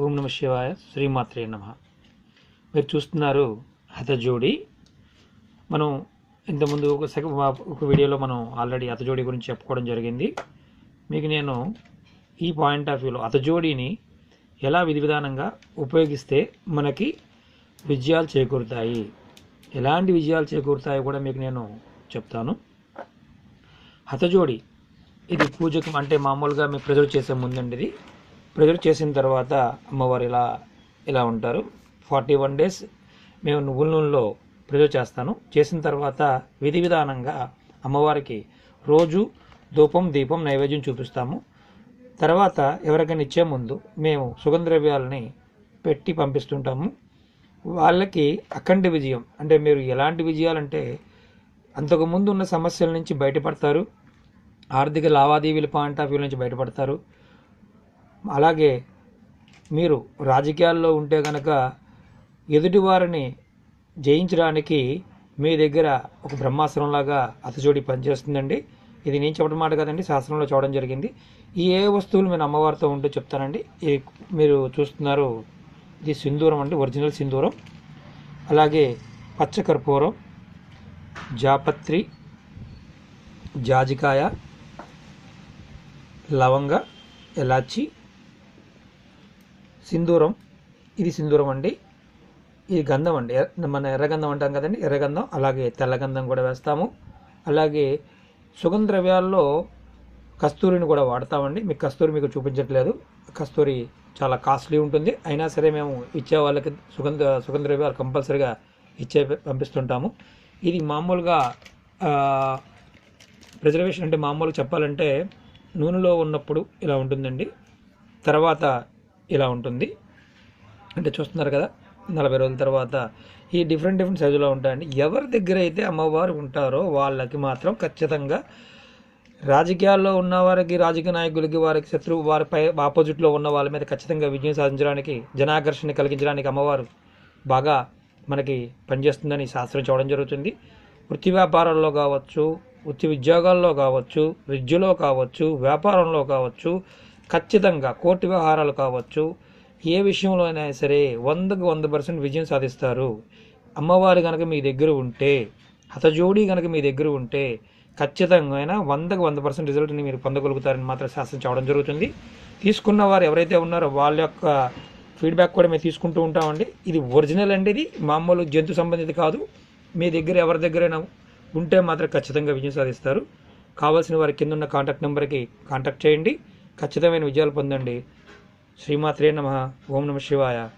ఓం నమ శివాయ శ్రీమాత్రే నమ. మీరు చూస్తున్నారు హతజోడి. మనం ఇంతకుముందు ఒక సెక ఒక వీడియోలో మనం ఆల్రెడీ హతజోడి గురించి చెప్పుకోవడం జరిగింది. మీకు నేను ఈ పాయింట్ ఆఫ్ వ్యూలో హతజోడిని ఎలా విధి విధానంగా ఉపయోగిస్తే మనకి విజయాలు చేకూరుతాయి? ఎలాంటి విజయాలు చేకూరుతాయో కూడా మీకు నేను చెప్తాను. హతజోడి ఇది పూజకు అంటే మామూలుగా మీకు ప్రెజర్ చేసే ముందండి ఇది ప్రజలు చేసిన తర్వాత అమ్మవారు ఇలా ఇలా ఉంటారు. ఫార్టీ వన్ డేస్ మేము నువ్వుల నూనెలో ప్రజలు చేస్తాను. చేసిన తర్వాత విధి విధానంగా అమ్మవారికి రోజు ధూపం దీపం నైవేద్యం చూపిస్తాము. తర్వాత ఎవరికైనా ఇచ్చే ముందు మేము సుగంధ ద్రవ్యాలని పెట్టి పంపిస్తుంటాము. వాళ్ళకి అఖండ విజయం. అంటే మీరు ఎలాంటి విజయాలంటే అంతకుముందు ఉన్న సమస్యల నుంచి బయటపడతారు. ఆర్థిక లావాదేవీల పాయింట్ ఆఫ్ వ్యూ నుంచి బయటపడతారు. అలాగే మీరు రాజకీయాల్లో ఉంటే కనుక ఎదుటివారిని జయించడానికి మీ దగ్గర ఒక బ్రహ్మాస్త్రంలాగా అతచోడి పనిచేస్తుందండి. ఇది నేను చెప్పడం మాట కదండి శాస్త్రంలో చూడడం జరిగింది. ఈ ఏ వస్తువులు నేను అమ్మవారితో ఉంటే చెప్తానండి. ఈ మీరు చూస్తున్నారు ఇది సింధూరం అండి ఒరిజినల్ సింధూరం. అలాగే పచ్చకర్పూరం జాపత్రి జాజికాయ లవంగ ఎలాచి సింధూరం. ఇది సింధూరం అండి. ఇది గంధం అండి. ఎర్ర- మన ఎర్రగంధం అంటాం కదండి. ఎర్రగంధం అలాగే తెల్లగంధం కూడా వేస్తాము. అలాగే సుగంధ ద్రవ్యాల్లో కస్తూరిని కూడా వాడతామండి. మీకు కస్తూరి మీకు చూపించట్లేదు. కస్తూరి చాలా కాస్ట్లీ ఉంటుంది. అయినా సరే మేము ఇచ్చే వాళ్ళకి సుగంధ సుగంధ ద్రవ్యాలు కంపల్సరీగా ఇచ్చే పంపిస్తుంటాము. ఇది మామూలుగా ప్రిజర్వేషన్ అంటే మామూలుగా చెప్పాలంటే నూనెలో ఉన్నప్పుడు ఇలా ఉంటుందండి. తర్వాత ఇలా ఉంటుంది. అంటే చూస్తున్నారు కదా నలభై రోజుల తర్వాత ఈ డిఫరెంట్ డిఫరెంట్ సైజులో ఉంటాయండి. ఎవరి దగ్గర అయితే అమ్మవారు ఉంటారో వాళ్ళకి మాత్రం ఖచ్చితంగా రాజకీయాల్లో ఉన్న వారికి రాజకీయ నాయకులకి వారికి శత్రువు వారిపై ఆపోజిట్లో ఉన్న వాళ్ళ మీద ఖచ్చితంగా విజయం సాధించడానికి జనాకర్షణ కలిగించడానికి అమ్మవారు బాగా మనకి పనిచేస్తుందని శాస్త్రం చూడడం జరుగుతుంది. వృత్తి వ్యాపారాల్లో కావచ్చు వృత్తి ఉద్యోగాల్లో కావచ్చు విద్యలో కావచ్చు వ్యాపారంలో కావచ్చు ఖచ్చితంగా కోర్టు వ్యవహారాలు కావచ్చు ఏ విషయంలో అయినా సరే వందకు వంద పర్సెంట్ విజయం సాధిస్తారు. అమ్మవారు కనుక మీ దగ్గర ఉంటే హతజోడి కనుక మీ దగ్గర ఉంటే ఖచ్చితంగా వందకు వంద పర్సెంట్ రిజల్ట్ని మీరు పొందగలుగుతారని మాత్రం శాస్త్రం చెప్పడం జరుగుతుంది. తీసుకున్న వారు ఎవరైతే ఉన్నారో వాళ్ళ యొక్క ఫీడ్బ్యాక్ కూడా మేము తీసుకుంటూ ఉంటామండి. ఇది ఒరిజినల్ అండి ఇది. మామూలు జంతు సంబంధిత కాదు. మీ దగ్గర ఎవరి దగ్గరైనా ఉంటే మాత్రం ఖచ్చితంగా విజయం సాధిస్తారు. కావాల్సిన వారి కింద ఉన్న కాంటాక్ట్ నెంబర్కి కాంటాక్ట్ చేయండి. ఖచ్చితమైన విజయాలు పొందండి. శ్రీమాత్రే నమ. ఓం నమ శివాయ.